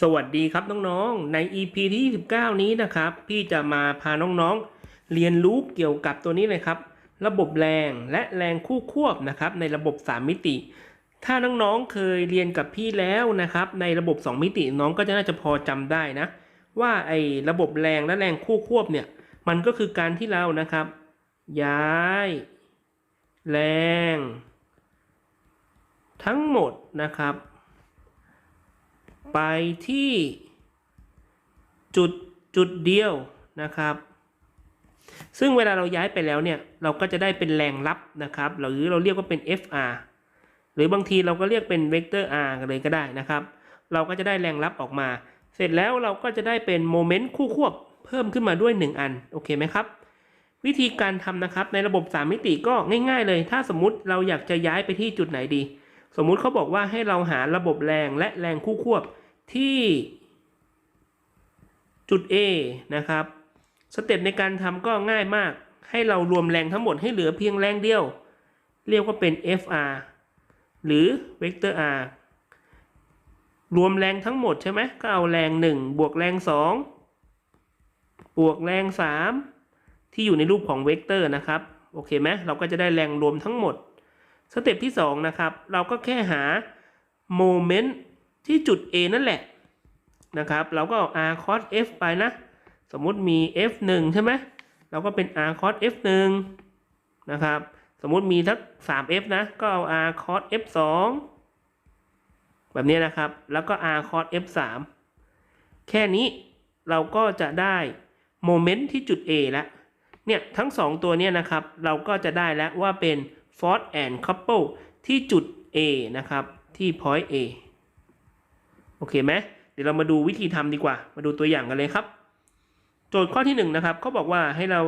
สวัสดีครับน้องๆ ใน EP ที่ 29 นี้นะครับ พี่จะมาพาน้องๆ เรียนรู้เกี่ยวกับตัวนี้เลยครับ ระบบแรงและแรงคู่ควบนะครับในระบบ 3 มิติ ถ้าน้องๆ เคยเรียนกับพี่แล้วนะครับ ในระบบ 2 มิติน้องก็จะน่าจะพอจำได้นะ ว่าไอ้ระบบแรงและแรงคู่ควบเนี่ย มันก็คือการที่เรานะครับ ย้าย แรง ทั้งหมดนะครับ ไปที่จุดจุดเดียวนะครับ ซึ่งเวลาเราย้ายไปแล้วเนี่ย เราก็จะได้เป็นแรงรับนะครับ หรือเราเรียกว่าเป็น FR หรือบางทีเราก็เรียกเป็นเวกเตอร์ R กันเลยก็ได้นะครับ เราก็จะได้แรงรับออกมา เสร็จแล้วเราก็จะได้เป็นโมเมนต์คู่ควบเพิ่มขึ้นมาด้วย 1 อัน โอเคไหมครับ วิธีการทำนะครับในระบบ 3 มิติก็ง่ายๆเลย ถ้าสมมติเราอยากจะย้ายไปที่จุดไหนดี สมมุติเขาบอกว่าให้เราหาระบบแรงและแรงคู่ควบ ที่จุด A นะครับสเต็ปในการทำก็ง่ายมาก ให้เรารวมแรงทั้งหมดให้เหลือเพียงแรงเดียว เรียกว่าเป็น FR หรือเวกเตอร์ R รวมแรงทั้งหมดใช่ไหมก็เอาแรง 1 บวกแรง 2 บวกแรง 3 ที่อยู่ในรูปของเวกเตอร์นะครับ โอเคไหมเราก็จะได้แรงรวมทั้งหมด สเต็ปที่ 2 นะครับ เราก็แค่หาโมเมนต์ ที่จุด A นั่นแหละนะครับ เราก็เอา r cos f ไปนะ สมมุติมี f 1ใช่ไหมเราก็เป็น r cos f 1นะครับ สมมุติมีทั้ง 3f นะ ก็เอา r cos f 2แบบนี้นะครับ แล้วก็ r cos f 3แค่นี้เราก็จะได้โมเมนต์ที่จุด A แล้ว เนี่ย ทั้ง 2 ตัวเนี้นะครับ เราก็จะได้แล้วว่าเป็น force and couple ที่จุด A นะครับ ที่ point A โอเคไหมเดี๋ยวเรามาดูวิธีทำดีกว่า มาดูตัวอย่างกันเลยครับ โจทย์ข้อที่1นะครับเขาบอกว่าให้เรา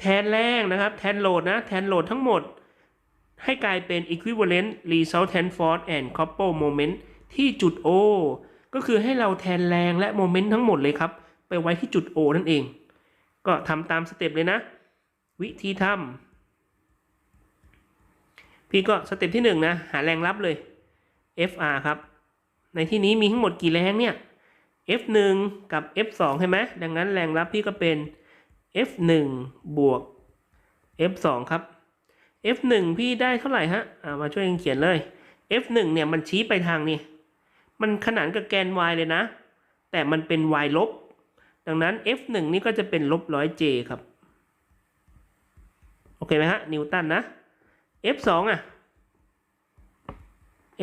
แทนแรงนะครับแทนโหลดนะแทนโหลดทั้งหมด ให้กลายเป็น equivalent resultant force and couple moment ที่จุด O ก็คือให้เราแทนแรงและโมเมนต์ทั้งหมดเลยครับ ไปไว้ที่จุด O นั่นเอง ก็ทำตามสเต็ปเลยนะ วิธีทำพี่ก็สเต็ปที่1นะ หาแรงรับเลย FR ครับ ในที่นี้มีทั้งหมดกี่แรงเนี่ย F1 กับ F2 ใช่ไหมดังนั้นแรงรับพี่ก็เป็น F1 บวก F2 ครับ F1 พี่ได้เท่าไหร่ฮะามาช่วยกันเขียนเลย F1 เนี่ยมันชี้ไปทางนี่มันขนานกับแกน y เลยนะ แต่มันเป็น y ลบ ดังนั้น F1 นี่ก็จะเป็นลบร้อย j ครับ โอเคไหมฮะ นิวตันนะ F2 อะ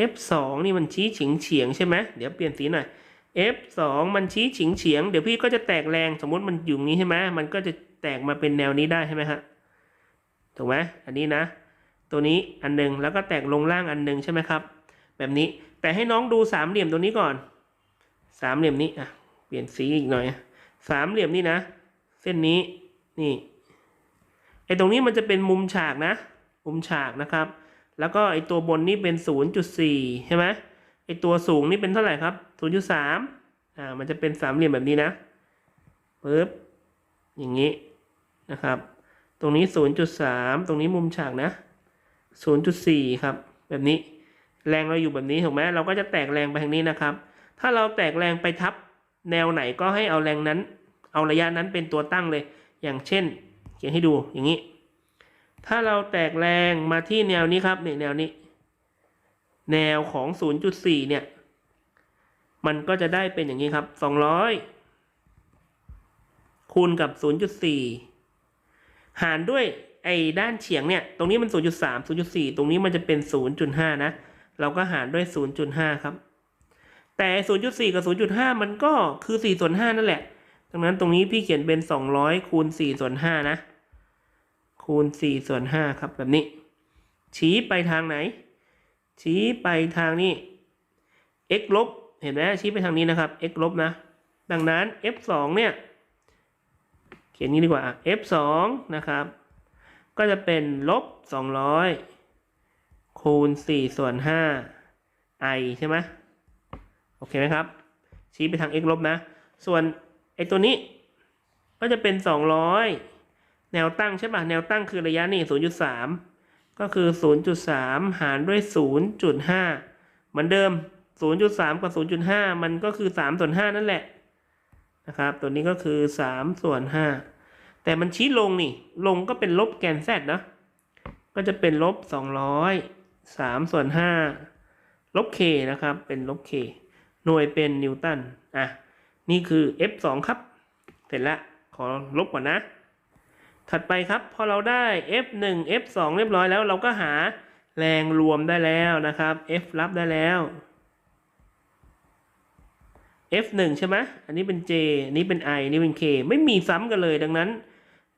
F2 นี่มันชี้เฉียงเฉียงใช่ไหมเดี๋ยวเปลี่ยนสีหน่อย F2 มันชี้เฉียงเฉียงเดี๋ยวพี่ก็จะแตกแรงสมมติมันอยู่นี้ใช่ไหมมันก็จะแตกมาเป็นแนวนี้ได้ใช่ไหมฮะถูกไหมอันนี้นะ ตัวนี้อันหนึ่งแล้วก็แตกลงล่างอันหนึ่งใช่ไหมครับ แบบนี้แต่ให้น้องดูสามเหลี่ยมตัวนี้ก่อน สามเหลี่ยมนี้อะเปลี่ยนสีอีกหน่อยสามเหลี่ยมนี่นะ เส้นนี้นี่ไอ้ตรงนี้มันจะเป็นมุมฉากนะ มุมฉากนะครับ แล้วก็ไอตัวบนนี่เป็น 0.4 ใช่ไหมไอตัวสูงนี่เป็นเท่าไหร่ครับ 0.3 อ่า มันจะเป็นสามเหลี่ยมแบบนี้นะปึ๊บ อย่างนี้นะครับ ตรงนี้ 0.3 ตรงนี้มุมฉากนะ 0.4 ครับ แบบนี้ แรงเราอยู่แบบนี้ถูกไหมเราก็จะแตกแรงไปทางนี้นะครับ ถ้าเราแตกแรงไปทับแนวไหนก็ให้เอาแรงนั้น เอาระยะนั้นเป็นตัวตั้งเลย อย่างเช่น เขียนให้ดูอย่างนี้ ถ้าเราแตกแรงมาที่แนวนี้ครับเนี่ยแนวนี้ แนวของ 0.4 เนี่ย มันก็จะได้เป็นอย่างนี้ครับ 200 คูณกับ 0.4 หารด้วยไอ้ด้านเฉียงเนี่ย ตรงนี้มัน 0.3 0.4 ตรงนี้มันจะเป็น 0.5 นะ เราก็หารด้วย 0.5 ครับ แต่ 0.4 กับ 0.5 มันก็คือ4ส่วน5นั่นแหละ ดังนั้นตรงนี้พี่เขียนเป็น 200 คูณ4ส่วน5นะ คูณ4ส่วน5ครับแบบนี้ ชี้ไปทางไหน ชี้ไปทางนี้ x ลบเห็นไหมชี้ไปทางนี้นะครับ x ลบนะ ดังนั้น f 2เนี่ย เขียนนี้ดีกว่า f 2นะครับ ก็จะเป็นลบ200 คูณ4ส่วน5 i ใช่ไหมโอเคไหมครับ ชี้ไปทาง x ลบนะ ส่วนไอตัวนี้ก็จะเป็น 200 แนวตั้งใช่ป่ะ แนวตั้งคือระยะนี่ 0.3 ก็คือ 0.3 หารด้วย 0.5 เหมือนเดิมศูนย์จุดสามกับศูนย์จุดห้ามันก็คือสามส่วนห้านั่นแหละนะครับ ตัวนี้ก็คือสามส่วนห้าแต่มันชี้ลงนี่ ลงก็เป็นลบแกนแซดนะก็จะเป็นลบสองร้อยสามส่วนห้าลบ k นะครับ เป็นลบ k หน่วยเป็นนิวตัน อะ นี่คือ f 2ครับ เสร็จแล้วขอลบก่อนนะ ถัดไปครับพอเราได้ f 1 f 2 เรียบร้อยแล้วเราก็หาแรงรวมได้แล้วนะครับ f รับได้แล้ว f 1 ใช่ไหมอันนี้เป็น j อันนี้เป็น i อันนี้เป็น k ไม่มีซ้ำกันเลยดังนั้น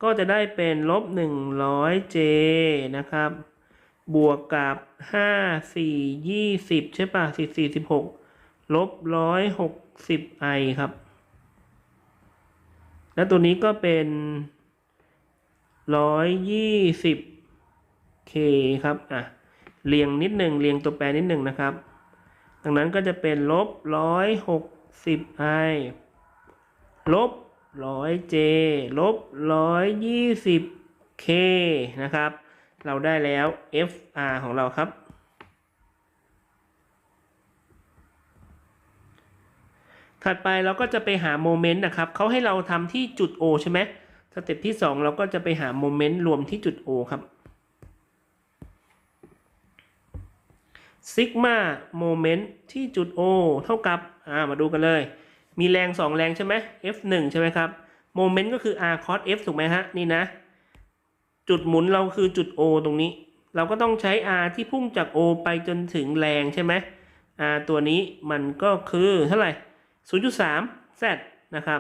ก็จะได้เป็นลบ 100 j นะครับ บวกกับ 5 4 20 ใช่ป่ะ4 46 ลบ 160 i ครับ แล้วตัวนี้ก็เป็น 120 k ครับ อะ เรียงนิดหนึ่งเรียงตัวแปรนิดหนึ่งนะครับ ดังนั้นก็จะเป็นลบ160 i ลบ100 j ลบ120 k นะครับ เราได้แล้ว fr ของเราครับ ถัดไปเราก็จะไปหาโมเมนต์นะครับ เขาให้เราทำที่จุด O ใช่ไหม สเต็ปที่ 2 เราก็จะไปหาโมเมนต์รวมที่จุด O ครับซิกมาโมเมนต์ที่จุด O เท่ากับอ่ามาดูกันเลย มีแรง 2 แรงใช่ไหม F1 ใช่ไหมครับโมเมนต์ก็คือ r cos F ถูกไหมฮะ นี่นะ จุดหมุนเราคือจุด O ตรงนี้ เราก็ต้องใช้ r ที่พุ่งจาก O ไปจนถึงแรงใช่ไหม r ตัวนี้มันก็คือเท่าไหร่ 0.3 z นะครับ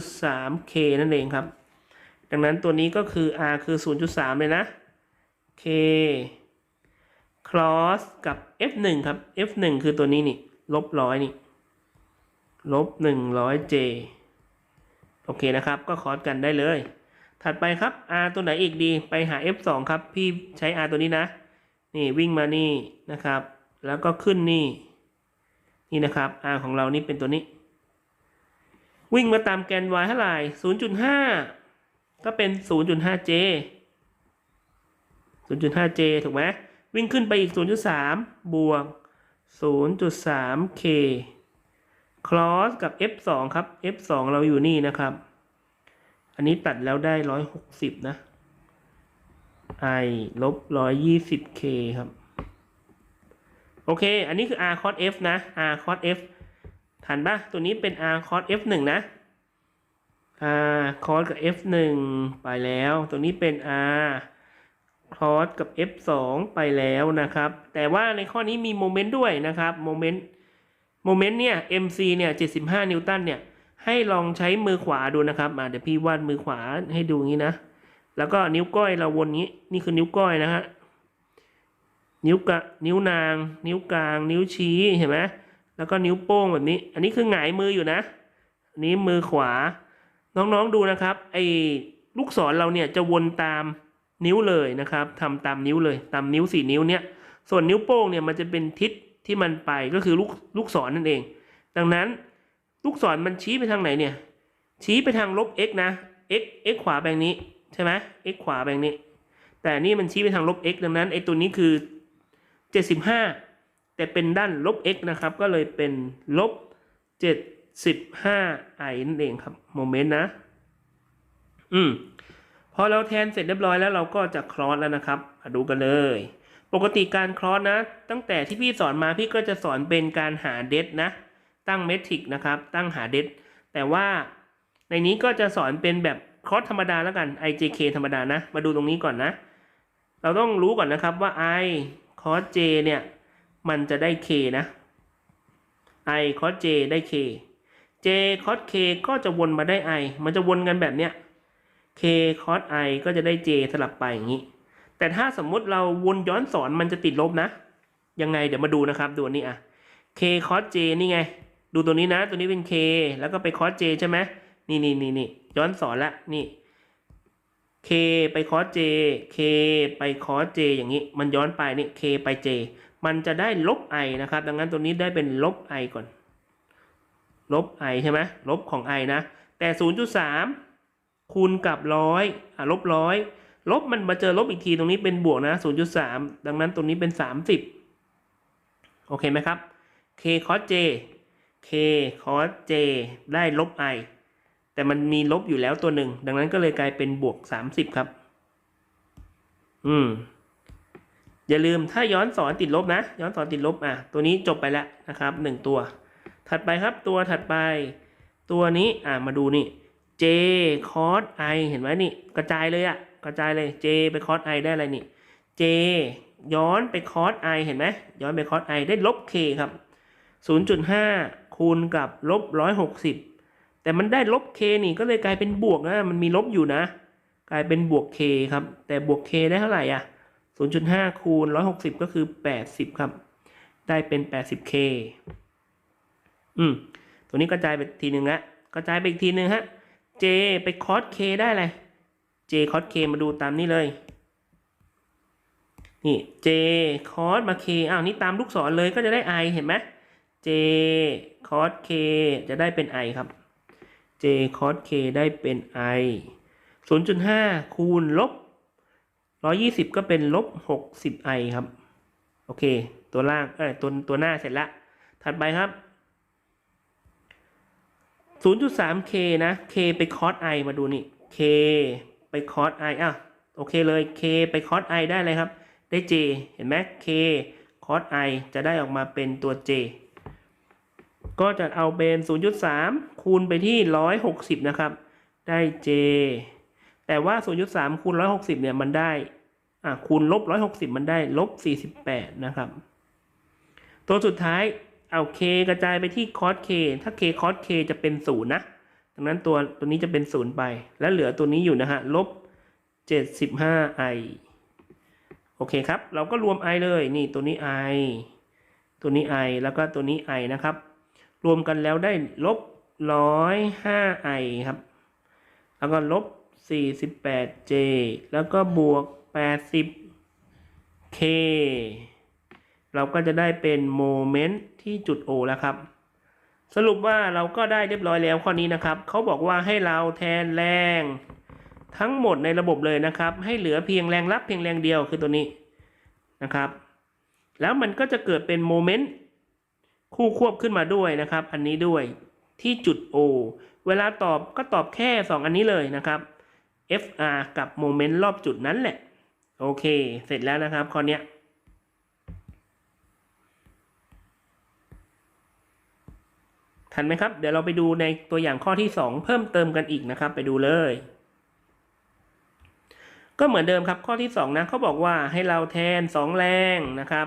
0.3 k นั่นเองครับ ดังนั้นตัวนี้ก็คือ r คือ 0.3 เลยนะ k cross กับ f1 ครับ f1 คือตัวนี้นี่ ลบร้อยนี่ ลบ 100j โอเคนะครับ ก็คอสกันได้เลย ถัดไปครับ r ตัวไหนอีกดี ไปหา f2 ครับ พี่ใช้ r ตัวนี้นะ นี่วิ่งมานี่นะครับ แล้วก็ขึ้นนี่ นี่นะครับ r ของเรานี่เป็นตัวนี้ วิ่งมาตามแกน y เท่าไหร่0.5 ก็เป็น 0.5j 0.5j ถูกไหมวิ่งขึ้นไปอีก 0.3 บวก 0.3k cross กับ f2 ครับ f2 เราอยู่นี่นะครับ อันนี้ตัดแล้วได้ 160 นะ i ลบ 120k ครับ โอเค อันนี้คือ r cos f นะ r cos f ทันปะตัวนี้เป็น r cos f 1นะ r cos กับ f 1ไปแล้ว ตัวนี้เป็น r cos กับ f 2ไปแล้วนะครับ แต่ว่าในข้อนี้มีโมเมนต์ด้วยนะครับโมเมนต์โมเมนต์เนี่ย mc เนี่ย75 นิวตันเนี่ยให้ลองใช้มือขวาดูนะครับมาเดี๋ยวพี่วาดมือขวาให้ดูงี้นะ แล้วก็นิ้วก้อยเราวนงี้ นี่คือนิ้วก้อยนะฮะ นิ้วกะนิ้วนาง นิ้วกลาง นิ้วชี้ เห็นไหมแล้วก็นิ้วโป้งแบบนี้ อันนี้คือหงายมืออยู่นะนนี้มือขวา น้องๆดูนะครับ ไอ้ลูกศรเราเนี่ยจะวนตามนิ้วเลยนะครับทำตามนิ้วเลย ตามนิ้วสี่นิ้วเนี่ย ส่วนนิ้วโป้งเนี่ยมันจะเป็นทิศที่มันไปก็คือลูกลูกศรนั่นเอง ดังนั้นลูกศรมันชี้ไปทางไหนเนี่ย ชี้ไปทางลบ x นะ x x ขวาแบงนี้ใช่ไหม x ขวาแบงนี้ แต่นี่มันชี้ไปทางลบ x ดังนั้นไอ้ตัวนี้คือ 75 แต่เป็นด้านลบ x นะครับ ก็เลยเป็นลบ 75 i นั่นเองครับโมเมนต์นะ อืมพอเราแทนเสร็จเรียบร้อยแล้วเราก็จะคลอสแล้วนะครับมาดูกันเลย ปกติการคลอสนะ ตั้งแต่ที่พี่สอนมาพี่ก็จะสอนเป็นการหาเดทนะ ตั้งเมทริกนะครับ ตั้งหาเดทแต่ว่าในนี้ก็จะสอนเป็นแบบคลอสธรรมดาแล้วกัน ijk ธรรมดานะ มาดูตรงนี้ก่อนนะ เราต้องรู้ก่อนนะครับว่า i cos j เนี่ย มันจะได้ k นะ i cos j ได้ k j cos k ก็จะวนมาได้ i มันจะวนกันแบบเนี้ย k cos i ก็จะได้ j สลับไปอย่างนี้ แต่ถ้าสมมุติเราวนย้อนสอนมันจะติดลบนะ ยังไงเดี๋ยวมาดูนะครับ ดูอันนี้อะ k cos j นี่ไง ดูตัวนี้นะ ตัวนี้เป็น k แล้วก็ไป cos j ใช่ไหมนี่นี่นี่นี่ย้อนสอนละนี่ k ไป cos j k ไป cos j อย่างนี้ มันย้อนไปนี่ k ไป j มันจะได้ลบ i นะครับ ดังนั้นตัวนี้ได้เป็นลบ i ก่อน ลบ i ใช่ไหมลบของ i นะ แต่ 0.3 คูณกับร้อยอะลบร้อยลบมันมาเจอลบอีกทีตรงนี้เป็นบวกนะ 0.3 ดังนั้นตรงนี้เป็น 30 โอเคไหมครับ k cos j k cos j ได้ลบ i แต่มันมีลบอยู่แล้วตัวหนึ่ง ดังนั้นก็เลยกลายเป็นบวก 30 ครับ อืม อย่าลืมถ้าย้อนสอนติดลบนะ ย้อนสอนติดลบอะ ตัวนี้จบไปแล้วนะครับหนึ่งตัว ถัดไปครับตัวถัดไป ตัวนี้อะมาดูนี่ j cos i เห็นไหมนี่ กระจายเลยอะกระจายเลย j ไป cos i ได้อะไรนี่ j ย้อนไป cos i เห็นไหมย้อนไป cos i ได้ลบ k ครับ 0.5 คูณกับลบ160 แต่มันได้ลบ k นี่ก็เลยกลายเป็นบวกนะมันมีลบอยู่นะ กลายเป็นบวก k ครับ แต่บวก k ได้เท่าไหร่อะ0.5 คูณ 160 ก็คือ 80 ครับ ได้เป็น 80k อืม ตัวนี้กระจายไปทีหนึ่งละกระจายไปอีกทีหนึ่งฮะ j ไป cos k ได้อะไร j cos k มาดูตามนี้เลย นี่ j cos มา k อ้าวนี่ตามลูกศรเลยก็จะได้ i เห็นไหม j cos k จะได้เป็น i ครับ j cos k ได้เป็น i 0.5 คูณลบ 120 ก็เป็นลบ 60 i ครับ โอเค ตัวล่างเอ้ยตัวตัวหน้าเสร็จละ ถัดไปครับ 0.3k นะ k ไป cos i มาดูนี่ k ไป cos i อะโอเคเลย k ไป cos i ได้เลยครับ ได้ j เห็นไหม k cos i จะได้ออกมาเป็นตัว j ก็จะเอาเป็น 0.3 คูณไปที่ 160 นะครับ ได้ j แต่ว่า 0.3 คูณ 160 เนี่ย มันได้ อะ คูณลบ 160 มันได้ ลบ 48 นะครับ ตัวสุดท้าย เอา k กระจายไปที่ cos k ถ้า k cos k จะเป็น0นะดังนั้นตัวตัวนี้จะเป็น0ไป แล้วเหลือตัวนี้อยู่นะฮะลบ 75i โอเคครับ เราก็รวม i เลย นี่ตัวนี้ i ตัวนี้ i แล้วก็ตัวนี้ i นะครับ รวมกันแล้วได้ลบ 105i ครับ แล้วก็ลบ 48j แล้วก็บวก 80k เราก็จะได้เป็นโมเมนต์ที่จุด O แล้วครับ สรุปว่าเราก็ได้เรียบร้อยแล้วข้อนี้นะครับ เขาบอกว่าให้เราแทนแรง ทั้งหมดในระบบเลยนะครับ ให้เหลือเพียงแรงรับเพียงแรงเดียวคือตัวนี้นะครับ แล้วมันก็จะเกิดเป็นโมเมนต์คู่ควบขึ้นมาด้วยนะครับ อันนี้ด้วยที่จุด O เวลาตอบก็ตอบแค่ 2 อันนี้เลยนะครับ FR กับโมเมนต์รอบจุดนั้นแหละ โอเค เสร็จแล้วนะครับข้อนี้ ทันไหมครับ เดี๋ยวเราไปดูในตัวอย่างข้อที่ 2 เพิ่มเติมกันอีกนะครับ ไปดูเลย ก็เหมือนเดิมครับข้อที่ 2 นะเขาบอกว่าให้เราแทน 2 แรงนะครับ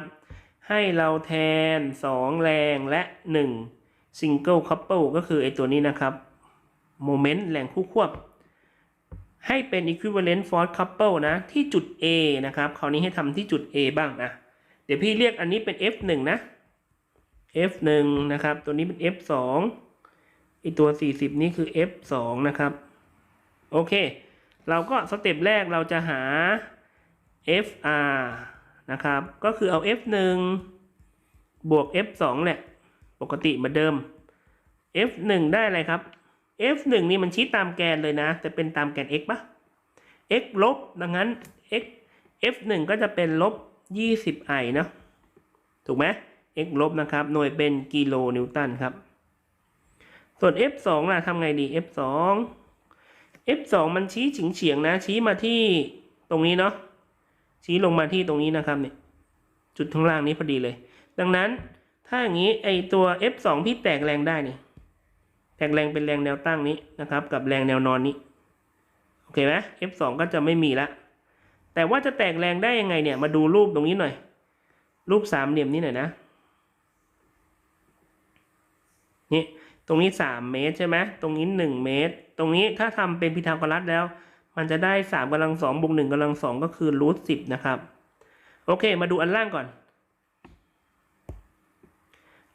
ให้เราแทน 2 แรงและ 1 single couple ก็คือไอตัวนี้นะครับโมเมนต์แรงคู่ควบ ให้เป็น equivalent force couple นะ ที่จุด A นะครับคราวนี้ให้ทำที่จุด A บ้างนะ เดี๋ยวพี่เรียกอันนี้เป็น F1 นะ F1 นะครับ ตัวนี้เป็น F2 ไอตัว 40 นี่คือ F2 นะครับ โอเค เราก็สเต็ปแรกเราจะหา FR นะครับ ก็คือเอา F1 บวก F2 แหละ ปกติเหมือนเดิม F1 ได้อะไรครับ F1 นี่มันชี้ตามแกนเลยนะ แต่เป็นตามแกน x ปะ x ลบ ดังนั้น x F1 ก็จะเป็นลบ 20i เนาะ ถูกไหม x ลบนะครับ หน่วยเป็นกิโลนิวตันครับ ส่วน F2 ล่ะทำไงดี F2 F2 มันชี้ฉิงเฉียงนะ ชี้มาที่ตรงนี้เนาะ ชี้ลงมาที่ตรงนี้นะครับเนี่ย จุดข้างล่างนี้พอดีเลย ดังนั้นถ้าอย่างนี้ไอตัว F2 พี่แตกแรงได้นี่ แตกแรงเป็นแรงแนวตั้งนี้นะครับ กับแรงแนวนอนนี้ โอเคไหม F2 ก็จะไม่มีละ แต่ว่าจะแตกแรงได้ยังไงเนี่ย มาดูรูปตรงนี้หน่อย รูปสามเหลี่ยมนี้หน่อยนะ นี่ตรงนี้สามเมตรใช่ไหมตรงนี้หนึ่งเมตร ตรงนี้ถ้าทำเป็นพีทาโกรัสแล้ว มันจะได้สามกำลังสองบวกหนึ่งกำลังสองก็คือรูทสิบนะครับ โอเค มาดูอันล่างก่อน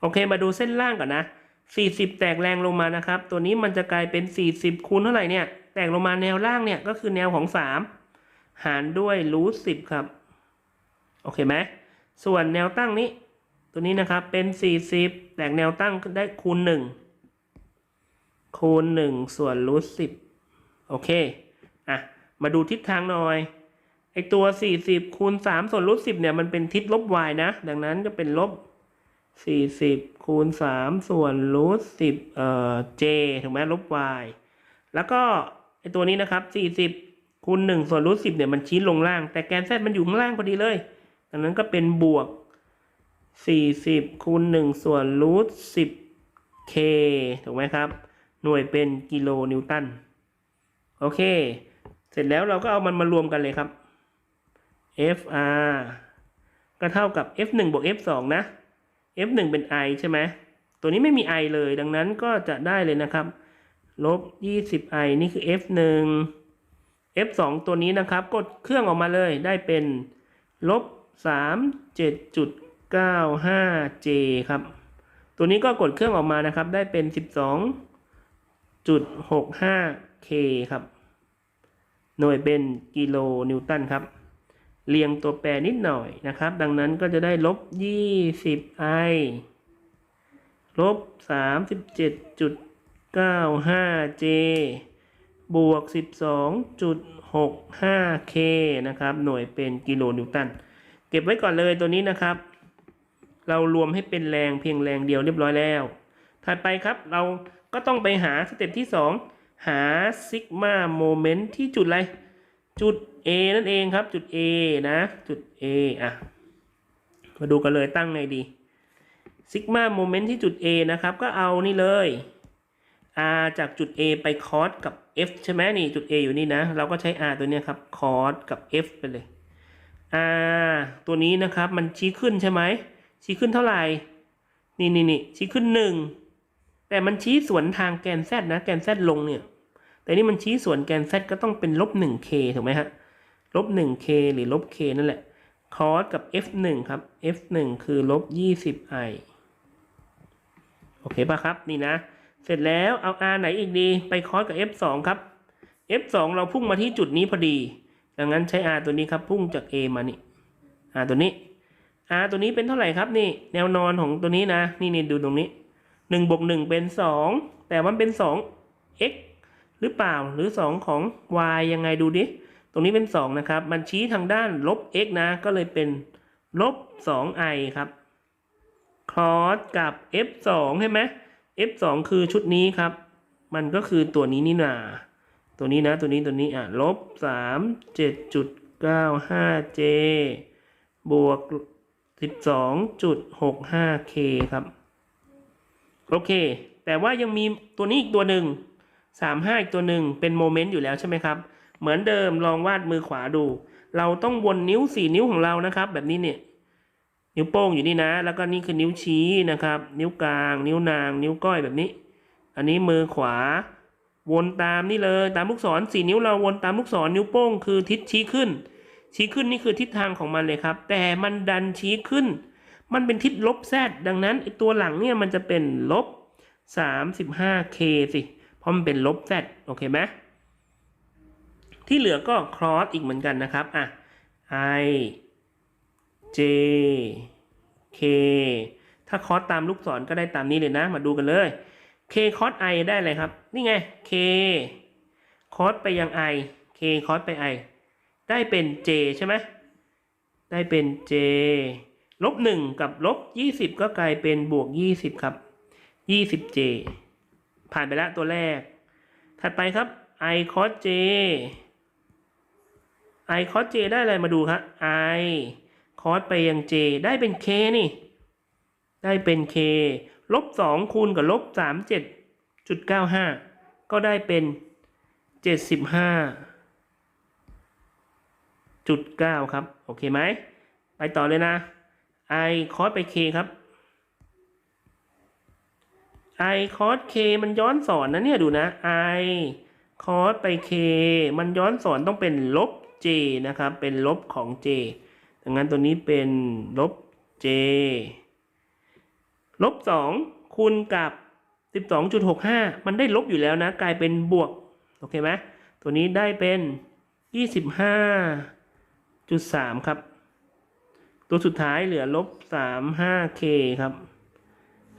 โอเค มาดูเส้นล่างก่อนนะ 40 แตกแรงลงมานะครับ ตัวนี้มันจะกลายเป็น 40คูณเท่าไหร่เนี่ย แตกลงมาแนวล่างเนี่ยก็คือแนวของ 3 หารด้วยรูท10ครับ โอเคไหม ส่วนแนวตั้งนี้ ตัวนี้นะครับเป็น 40 แตกแนวตั้งได้คูณ1คูณ1ส่วนรูท10โอเค อะ มาดูทิศทางหน่อยไอตัว40คูณ3ส่วนรูท10เนี่ยมันเป็นทิศลบ y นะ ดังนั้นก็เป็นลบ40คูคูณสามส่วนรูทสิบเอ่อ j ถูกไหมลบ y แล้วก็ไอตัวนี้นะครับสี่สิบคูณหนึ่งส่วนรูทสิบเนี่ยมันชี้ลงล่าง แต่แกน z มันอยู่ข้างล่างพอดีเลย ดังนั้นก็เป็นบวก สี่สิบคูณหนึ่งส่วนรูทสิบ k ถูกไหมครับ หน่วยเป็นกิโลนิวตัน โอเค เสร็จแล้วเราก็เอามันมารวมกันเลยครับ fr ก็เท่ากับ f1 บวก f2 นะ f1 เป็น i ใช่ไหม ตัวนี้ไม่มี i เลย ดังนั้นก็จะได้เลยนะครับ ลบ 20i นี่คือ f1 f2 ตัวนี้นะครับ กดเครื่องออกมาเลย ได้เป็น ลบ 95J ครับ ตัวนี้ก็กดเครื่องออกมานะครับ ได้เป็น 12.65k ครับ หน่วยเป็นกิโลนิวตันครับ เรียงตัวแปรนิดหน่อยนะครับ ดังนั้นก็จะได้ลบ 20i ลบ 37.95j บวก 12.65k นะครับ หน่วยเป็นกิโลนิวตัน เก็บไว้ก่อนเลยตัวนี้นะครับ เรารวมให้เป็นแรงเพียงแรงเดียวเรียบร้อยแล้ว ถัดไปครับเราก็ต้องไปหาสเต็ปที่ 2 หาซิกมาโมเมนต์ที่จุดอะไร จุด A นั่นเองครับ จุด A นะ จุด A อะ มาดูกันเลยตั้งไงดีซิกมาโมเมนต์ที่จุด A นะครับ ก็เอานี่เลย R จากจุด A ไปคอสกับ F ใช่ไหมนี่จุด A อยู่นี่นะ เราก็ใช้ R ตัวนี้ครับคอสกับ F ไปเลย R ตัวนี้นะครับมันชี้ขึ้นใช่ไหม ชี้ขึ้นเท่าไหร่ นี่นี่นี่ชี้ขึ้นหนึ่ง แต่มันชี้สวนทางแกน Z นะ แกน Z ลงเนี่ย แต่นี่มันชี้สวนแกน Z ก็ต้องเป็นลบ 1k ถูกไหมฮะ ลบ 1k หรือลบ k นั่นแหละ คอสกับ f1 ครับ f1 คือลบ 20i โอเคป่ะครับ นี่นะ เสร็จแล้วเอา r ไหนอีกดี ไปคอสกับ f2 ครับ f2 เราพุ่งมาที่จุดนี้พอดี ดังนั้นใช้ r ตัวนี้ครับ พุ่งจาก a มานี่ r ตัวนี้ r ตัวนี้เป็นเท่าไหร่ครับนี่แนวนอนของตัวนี้นะ นี่นี่ดูตรงนี้1บวก1เป็น 2 แต่มันเป็น 2 x หรือเปล่าหรือ 2 ของ y ยังไงดูดิ ตรงนี้เป็น 2 นะครับ มันชี้ทางด้านลบ x นะ ก็เลยเป็นลบ 2i ครับคลอสกับ f 2 ใช่ไหม f 2 คือชุดนี้ครับ มันก็คือตัวนี้นี่นาตัวนี้นะตัวนี้ตัวนี้อะลบ3 7.95j บวก 12.65k ครับ โอเค แต่ว่ายังมีตัวนี้อีกตัวหนึ่งสามห้าอีกตัวหนึ่งเป็นโมเมนต์อยู่แล้วใช่ไหมครับ เหมือนเดิมลองวาดมือขวาดู เราต้องวนนิ้วสี่นิ้วของเรานะครับ แบบนี้เนี่ย นิ้วโป้งอยู่นี่นะ แล้วก็นี่คือนิ้วชี้นะครับ นิ้วกลาง นิ้วนาง นิ้วก้อยแบบนี้ อันนี้มือขวา วนตามนี่เลย ตามลูกศรสี่นิ้วเราวนตามลูกศร นิ้วโป้งคือทิศชี้ขึ้น ชี้ขึ้นนี่คือทิศทางของมันเลยครับ แต่มันดันชี้ขึ้น มันเป็นทิศลบแซดดังนั้นตัวหลังเนี่ยมันจะเป็นลบ 35k สิเพราะมันเป็นลบ z โอเคไหมที่เหลือก็ cross อีกเหมือนกันนะครับอะ i j k ถ้า cross ตามลูกศรก็ได้ตามนี้เลยนะ มาดูกันเลย k cross i ได้เลยครับ นี่ไง k cross ไปยัง i k cross ไป i ได้เป็น j ใช่ไหมได้เป็น j ลบหนึ่งกับลบยี่สิบก็กลายเป็นบวกยี่สิบครับ 20j ผ่านไปแล้วตัวแรก ถัดไปครับ i cos j i cos j ได้อะไรมาดูครับ i cos ไปยัง j ได้เป็น k นี่ ได้เป็น k ลบ2คูณกับลบ37.95ก็ได้เป็น 75.9ครับ โอเคไหม ไปต่อเลยนะ i cos ไป k ครับ i cos k มันย้อนสอนนะเนี่ยดูนะ i cos ไป k มันย้อนสอนต้องเป็นลบ j นะครับ เป็นลบของ j ดังนั้นตัวนี้เป็นลบ j ลบ2คูณกับ 12.65 มันได้ลบอยู่แล้วนะ กลายเป็นบวก โอเคไหมตัวนี้ได้เป็น 25.3ครับ ตัวสุดท้ายเหลือลบ 35k ครับ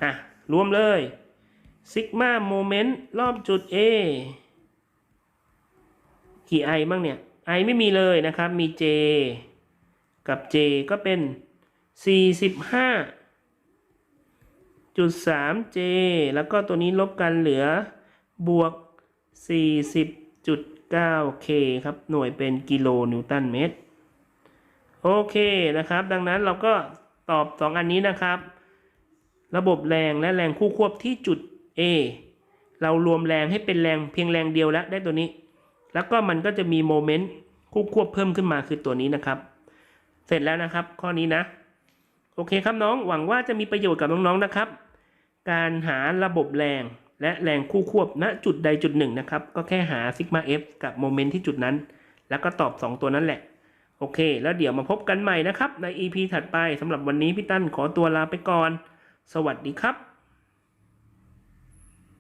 อะ รวมเลยซิกมาโมเมนต์รอบจุด A กี่ไอบ้างเนี่ยไอไม่มีเลยนะครับ มี J กับ J ก็เป็น 45จุดสามเจแล้วก็ตัวนี้ลบกันเหลือบวกสี่สิบจุดเก้าเคครับ หน่วยเป็นกิโลนิวตันเมตร โอเคนะครับ ดังนั้นเราก็ตอบสองอันนี้นะครับ ระบบแรงและแรงคู่ควบที่จุด A เรารวมแรงให้เป็นแรงเพียงแรงเดียวแล้วได้ตัวนี้ แล้วก็มันก็จะมีโมเมนต์คู่ควบเพิ่มขึ้นมาคือตัวนี้นะครับ เสร็จแล้วนะครับ ข้อนี้นะ โอเคครับน้องหวังว่าจะมีประโยชน์กับน้องๆนะครับ การหาระบบแรงและแรงคู่ควบณจุดใดจุดหนึ่งนะครับ ก็แค่หาซิกมา F กับโมเมนต์ที่จุดนั้น แล้วก็ตอบ 2 ตัวนั้นแหละ โอเค แล้วเดี๋ยวมาพบกันใหม่นะครับ ใน EP ถัดไปสำหรับวันนี้พี่ตั้นขอตัวลาไปก่อน สวัสดีครับ